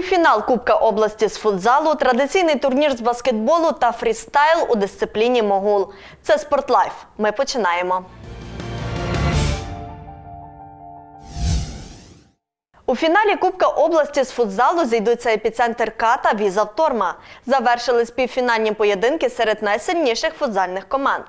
Півфінал Кубка області з футзалу, традиційний турнір з баскетболу та фрістайл у дисципліні Могул. Це Спортлайф. Ми починаємо. У фіналі Кубка області з футзалу зійдуться епіцентр Ката Віза Вторма. Завершились півфінальні поєдинки серед найсильніших футзальних команд.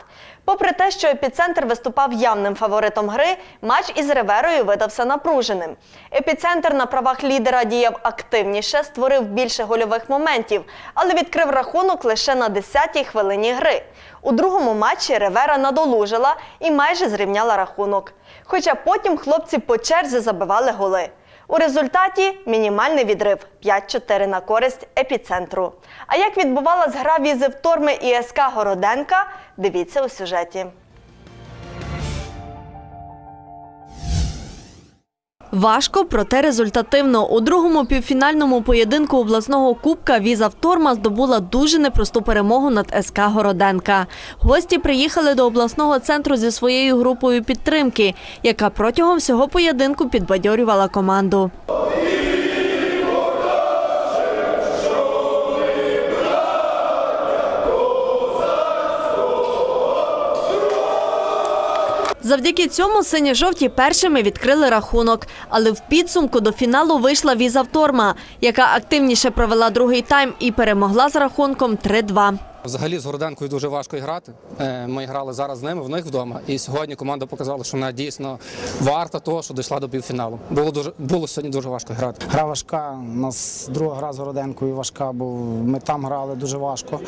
Попри те, що епіцентр виступав явним фаворитом гри, матч із Реверою видався напруженим. Епіцентр на правах лідера діяв активніше, створив більше гольових моментів, але відкрив рахунок лише на 10-й хвилині гри. У другому матчі Ревера надолужила і майже зрівняла рахунок. Хоча потім хлопці по черзі забивали голи. У результаті мінімальний відрив 5-4 на користь епіцентру. А як відбувалась гра візи Вторми і СК Городенка, дивіться у сюжеті. Важко, проте результативно. У другому півфінальному поєдинку обласного кубка Віза Вторма здобула дуже непросту перемогу над СК Городенка. Гості приїхали до обласного центру зі своєю групою підтримки, яка протягом всього поєдинку підбадьорювала команду. Завдяки цьому сині-жовті першими відкрили рахунок. Але в підсумку до фіналу вийшла Віза Вторма, яка активніше провела другий тайм і перемогла з рахунком 3-2. Взагалі з Городенкою дуже важко грати. Е, Ми грали зараз з ними в них вдома. І сьогодні команда показала, що вона дійсно варта того, що дійшла до півфіналу. Було дуже було сьогодні дуже важко грати. Гра важка. У нас друга гра з Городенкою важка, бо ми там грали дуже важко.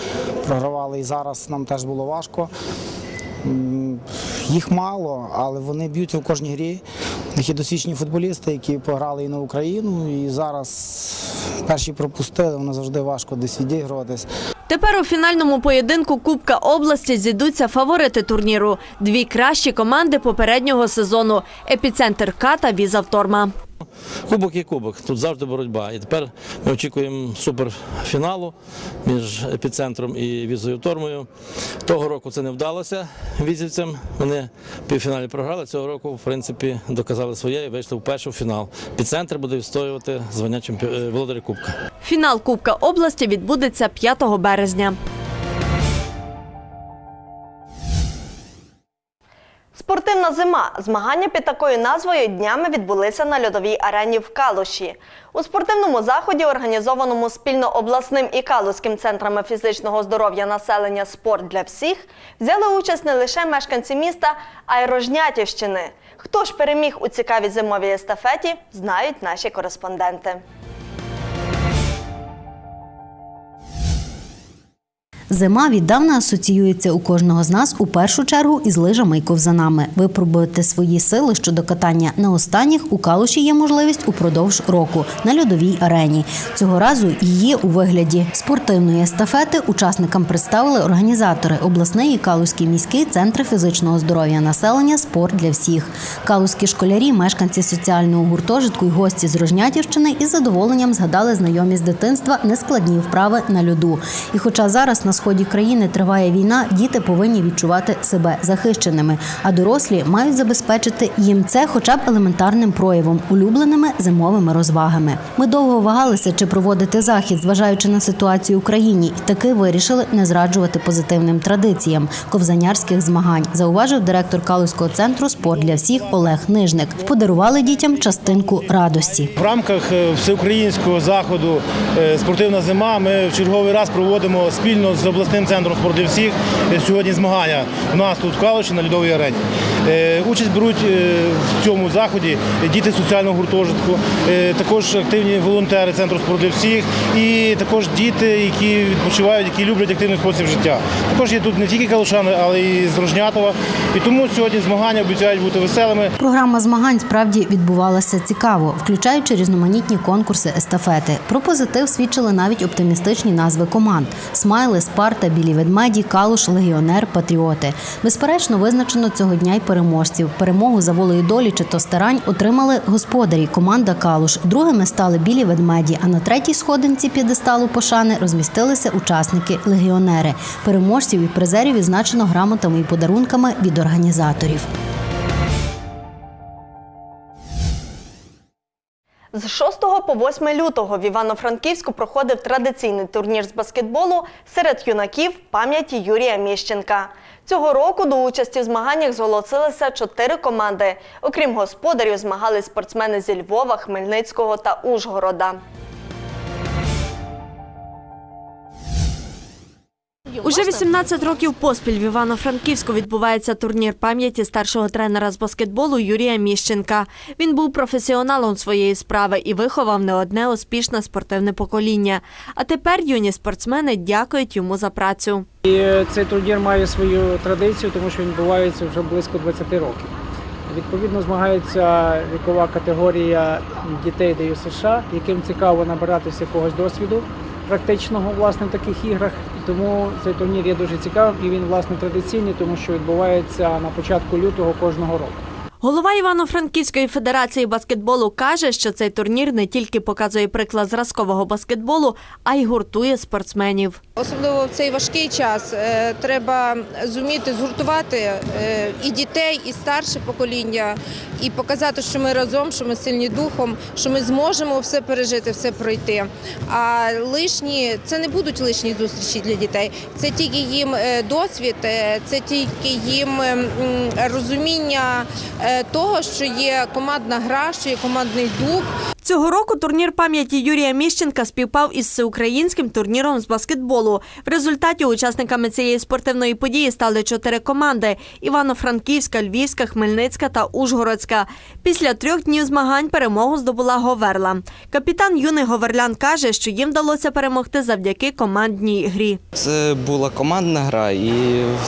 Програвали і зараз нам теж було важко. Їх мало, але вони б'ються в кожній грі. У є досвідчені футболісти, які пограли і на Україну, і зараз перші пропустили, воно завжди важко десь відігруватись. Тепер у фінальному поєдинку Кубка області зійдуться фаворити турніру. Дві кращі команди попереднього сезону епіцентр К та Віза Вторма. Кубок є кубок, тут завжди боротьба. І тепер ми очікуємо суперфіналу між епіцентром і візою Тормою. Того року це не вдалося візівцям. Вони в півфіналі програли. Цього року, в принципі, доказали своє і вийшли в фінал. Епіцентр буде відстоювати звання чемпі... е, володаря Кубка. Фінал Кубка області відбудеться 5 березня. Спортивна зима. Змагання під такою назвою днями відбулися на льодовій арені в Калуші. У спортивному заході, організованому спільно обласним і Калузьким центрами фізичного здоров'я населення Спорт для всіх, взяли участь не лише мешканці міста, а й Рожнятівщини. Хто ж переміг у цікавій зимовій естафеті, знають наші кореспонденти. Зима віддавна асоціюється у кожного з нас у першу чергу із лижами і ковзанами. Випробувати свої сили щодо катання на останніх у калуші є можливість упродовж року на льодовій арені. Цього разу її у вигляді спортивної естафети учасникам представили організатори обласний і Калузький міський центр фізичного здоров'я населення Спорт для всіх. Калузькі школярі, мешканці соціального гуртожитку і гості з Рожнятівщини із задоволенням згадали знайомі з дитинства нескладні вправи на льоду. І хоча зараз на сході країни триває війна, діти повинні відчувати себе захищеними, а дорослі мають забезпечити їм це хоча б елементарним проявом, улюбленими зимовими розвагами. Ми довго вагалися, чи проводити захід, зважаючи на ситуацію в країні, і таки вирішили не зраджувати позитивним традиціям ковзанярських змагань, зауважив директор Калузького центру спорт для всіх Олег Нижник. Подарували дітям частинку радості. В рамках е, всеукраїнського заходу е, Спортивна зима ми в черговий раз проводимо спільно з обласним центром «Спорт для всіх е, сьогодні змагання у нас тут в Калуші на льодовій арені. Е, Участь беруть е, в цьому заході діти соціального гуртожитку, також активні волонтери центру «Спорт для всіх і також діти, які відпочивають, які люблять активний спосіб життя. Також є тут не тільки калушани, але й з Рожнятова. І тому сьогодні змагання обіцяють бути веселими. Програма змагань справді відбувалася цікаво, включаючи різноманітні конкурси естафети. Про позитив свідчили навіть оптимістичні назви команд: Смайли, Спарта, Білі ведмеді, Калуш, Легіонер, Патріоти. Безперечно, визначено цього дня й переможців. Перемогу за волею долі чи то старань отримали господарі. Команда Калуш. Другими стали білі ведмеді. А на третій сходинці п'єдесталу пошани розмістилися учасники легіонери. Переможців і призерів відзначено грамотами і подарунками від організаторів. З 6 по 8 лютого в Івано-Франківську проходив традиційний турнір з баскетболу серед юнаків пам'яті Юрія Міщенка. Цього року до участі в змаганнях зголосилися чотири команди. Окрім господарів, змагались спортсмени зі Львова, Хмельницького та Ужгорода. Уже 18 років поспіль в Івано-Франківську відбувається турнір пам'яті старшого тренера з баскетболу Юрія Міщенка. Він був професіоналом своєї справи і виховав не одне успішне спортивне покоління. А тепер юні спортсмени дякують йому за працю. І цей турнір має свою традицію, тому що він відбувається вже близько 20 років. Відповідно, змагається вікова категорія дітей ДЮСШ, США, яким цікаво набиратися якогось досвіду практичного власне в таких іграх. Тому цей турнір є дуже цікавим і він власне традиційний, тому що відбувається на початку лютого кожного року. Голова Івано-Франківської федерації баскетболу каже, що цей турнір не тільки показує приклад зразкового баскетболу, а й гуртує спортсменів. Особливо в цей важкий час е, треба зуміти згуртувати е, і дітей, і старше покоління, і показати, що ми разом, що ми сильні духом, що ми зможемо все пережити, все пройти. А лишні це не будуть лишні зустрічі для дітей. Це тільки їм е, досвід, це тільки їм розуміння того, що є командна гра, що є командний дух. Цього року турнір пам'яті Юрія Міщенка співпав із всеукраїнським турніром з баскетболу. В результаті учасниками цієї спортивної події стали чотири команди: Івано-Франківська, Львівська, Хмельницька та Ужгородська. Після трьох днів змагань перемогу здобула Говерла. Капітан юний Говерлян каже, що їм вдалося перемогти завдяки командній грі. Це була командна гра, і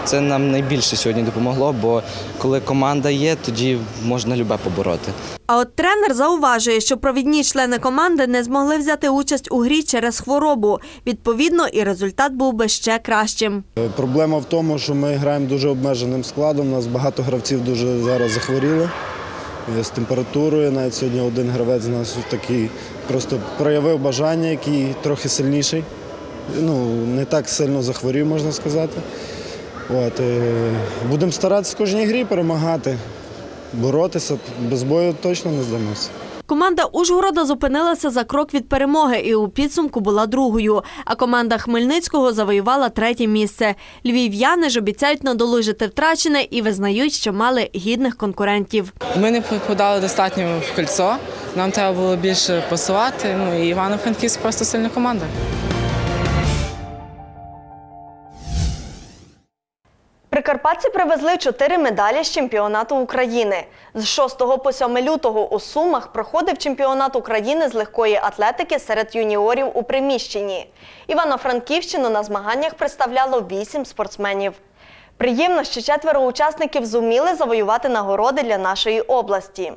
це нам найбільше сьогодні допомогло, бо коли команда є, тоді можна любе побороти. А от тренер зауважує, що провідні члени команди не змогли взяти участь у грі через хворобу. Відповідно, і результат був би ще кращим. Е, Проблема в тому, що ми граємо дуже обмеженим складом. У нас багато гравців дуже зараз захворіли е, з температурою. Навіть сьогодні один гравець з нас такий просто проявив бажання, який трохи сильніший. Ну, не так сильно захворів, можна сказати. От, е, будемо старатися в кожній грі перемагати, боротися. Без бою точно не здамося. Команда Ужгорода зупинилася за крок від перемоги і у підсумку була другою. А команда Хмельницького завоювала третє місце. Львів'яни ж обіцяють надолужити втрачене і визнають, що мали гідних конкурентів. Ми не попадали достатньо в кольцо. Нам треба було більше пасувати. Ну і Івано-Франківськ просто сильна команда. Прикарпатці привезли чотири медалі з чемпіонату України. З 6 по 7 лютого у Сумах проходив чемпіонат України з легкої атлетики серед юніорів у приміщенні. Івано-Франківщину на змаганнях представляло вісім спортсменів. Приємно, що четверо учасників зуміли завоювати нагороди для нашої області.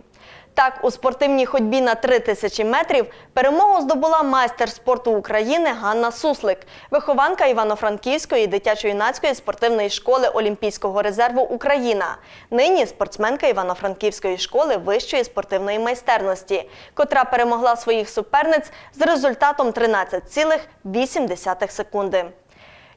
Так, у спортивній ходьбі на 3 тисячі метрів перемогу здобула майстер спорту України Ганна Суслик, вихованка Івано-Франківської дитячо-юнацької спортивної школи Олімпійського резерву Україна. Нині спортсменка Івано-Франківської школи вищої спортивної майстерності, котра перемогла своїх суперниць з результатом 13,8 секунди.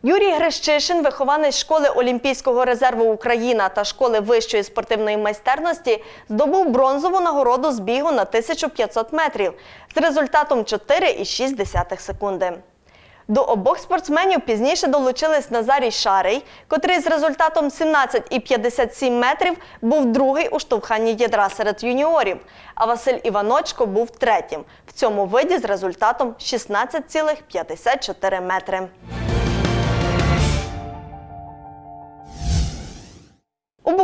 Юрій Грищишин, вихованець школи Олімпійського резерву Україна та школи вищої спортивної майстерності, здобув бронзову нагороду з бігу на 1500 метрів з результатом 4,6 секунди. До обох спортсменів пізніше долучились Назарій Шарий, котрий з результатом 17,57 метрів був другий у штовханні ядра серед юніорів, а Василь Іваночко був третім в цьому виді з результатом 16,54 метри.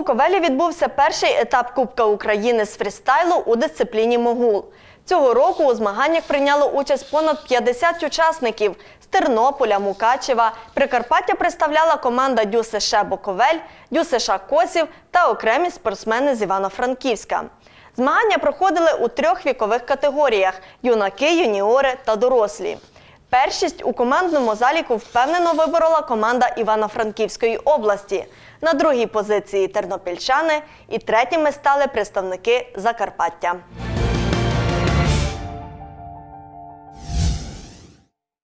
Буковелі відбувся перший етап Кубка України з фрістайлу у дисципліні Могул. Цього року у змаганнях прийняло участь понад 50 учасників з Тернополя, Мукачева. Прикарпаття представляла команда ДЮСШ Буковель, ДЮСШ Косів та окремі спортсмени з Івано-Франківська. Змагання проходили у трьох вікових категоріях: юнаки, юніори та дорослі. Першість у командному заліку впевнено виборола команда Івано-Франківської області. На другій позиції тернопільчани і третіми стали представники Закарпаття.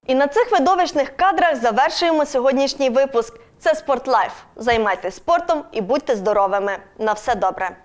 І на цих видовищних кадрах завершуємо сьогоднішній випуск. Це Спортлайф. Займайтесь спортом і будьте здоровими. На все добре.